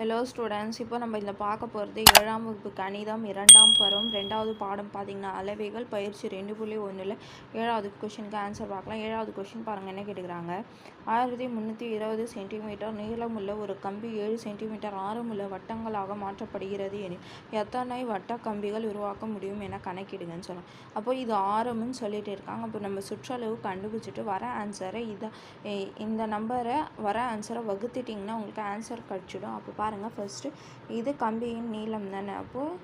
Hello students இப்போ நம்ம இதில் பார்க்க போகிறது ஏழாம் வகுப்பு கணிதம் இரண்டாம் பருவம் ரெண்டாவது பாடம். பார்த்தீங்கன்னா அளவைகள் பயிற்சி ரெண்டு புள்ளி ஒன்றில் ஏழாவது கொஷினுக்கு ஆன்சர் பார்க்கலாம். ஏழாவது கொஷின் பாருங்கள் என்ன கேட்டுக்கிறாங்க ஆயிரத்தி முந்நூற்றி இருபது சென்டிமீட்டர் நீளமுள்ள ஒரு கம்பி ஏழு சென்டிமீட்டர் ஆரமுள்ள வட்டங்களாக மாற்றப்படுகிறது எனில் எத்தனை வட்ட கம்பிகள் உருவாக்க முடியும் என கணக்கிடுங்கன்னு சொல்லலாம். அப்போ இது ஆரம்னு சொல்லிட்டு இருக்காங்க. அப்போ நம்ம சுற்றளவு கண்டுபிடிச்சிட்டு வர ஆன்சரை இதை இந்த நம்பரை வர ஆன்சரை வகுத்துட்டிங்கன்னா உங்களுக்கு ஆன்சர் கிடச்சிடும். அப்போ பாருங்கள் ஃபஸ்ட்டு இது கம்பியின் நீளம் தானே? அப்போது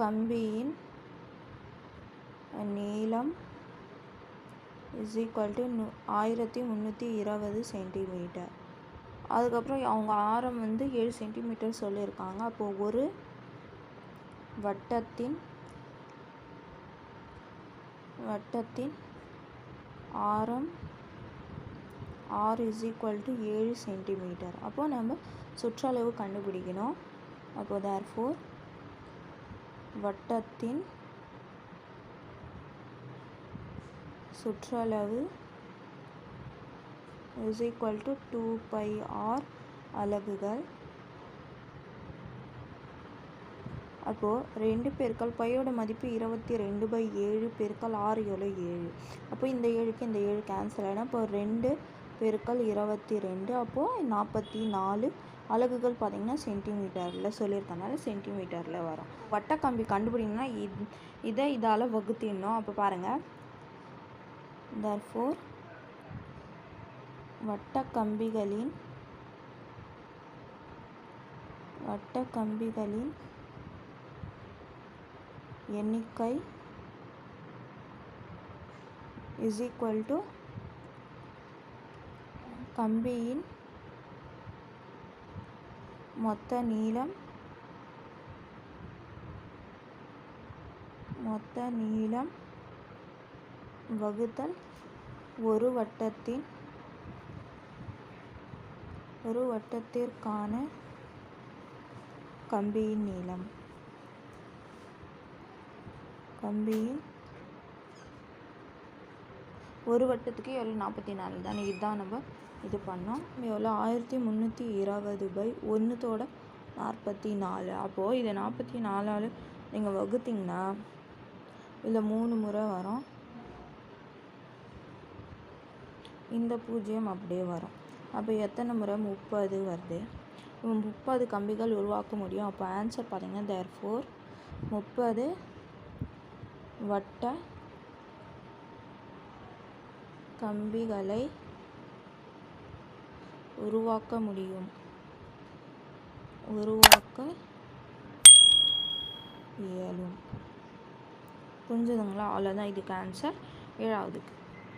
கம்பியின் நீளம் இஸ் ஈக்குவல் டு நூ ஆயிரத்தி முந்நூற்றி இருபது சென்டிமீட்டர் அதுக்கப்புறம் அவங்க ஆரம் வந்து ஏழு சென்டிமீட்டர் சொல்லியிருக்காங்க. அப்போது ஒரு வட்டத்தின் வட்டத்தின் ஆரம் ஆர் இஸ் ஈக்குவல் டு ஏழு சென்டிமீட்டர் அப்போது நம்ம சுற்றளவு கண்டுபிடிக்கணும். அப்போ தேர் ஃபோர் வட்டத்தின் சுற்றளவு is equal to two pi r அலகுகள். அப்போது ரெண்டு பேருக்கள் பையோட மதிப்பு இருபத்தி ரெண்டு பை ஏழு பெருக்கல் ஆறு எவ்வளோ ஏழு. அப்போ இந்த ஏழுக்கு இந்த ஏழு கேன்சல் ஆகிடும் அப்போ ரெண்டு பெருக்கல் இருபத்தி ரெண்டு அப்போது நாற்பத்தி நாலு அலகுகள் பார்த்திங்கன்னா சென்டிமீட்டரில் சொல்லியிருக்கனால சென்டிமீட்டரில் வரும். வட்டக்கம்பி கண்டுபிடிங்கன்னா இது இதை இதால் வகுத்திடணும். அப்போ பாருங்கள் தர்ஃபோர் வட்டக்கம்பிகளின் வட்டக்கம்பிகளின் எண்ணிக்கை இஸ் ஈக்குவல் டு கம்பியின் மொத்த நீளம் மொத்த நீளம் வகுத்தல் ஒரு வட்டத்தின் ஒரு வட்டத்திற்கான கம்பியின் நீளம். கம்பியின் ஒரு வட்டத்துக்கு எவ்வளோ நாற்பத்தி நாலு தானே? இதுதான் நம்ம இது பண்ணோம். எவ்வளோ ஆயிரத்தி முந்நூற்றி இருபது பை ஒன்றுத்தோட நாற்பத்தி நாலு. அப்போது இதை நாற்பத்தி நாலால் நீங்கள் வகுத்தீங்கன்னா இதில் மூணு முறை வரும். இந்த பூஜ்ஜியம் அப்படியே வரும். அப்போ எத்தனை முறை? முப்பது வருது. இப்போ முப்பது கம்பிகள் உருவாக்க முடியும். அப்போ ஆன்சர் பார்த்திங்கன்னா தேர் ஃபோர் முப்பது வட்ட கம்பிகளை உருவாக்க முடியும். உருவாக்க இயலும். புரிஞ்சுதுங்களா? அவ்வளோதான் இதுக்கு ஆன்சர் ஏழாவதுக்கு.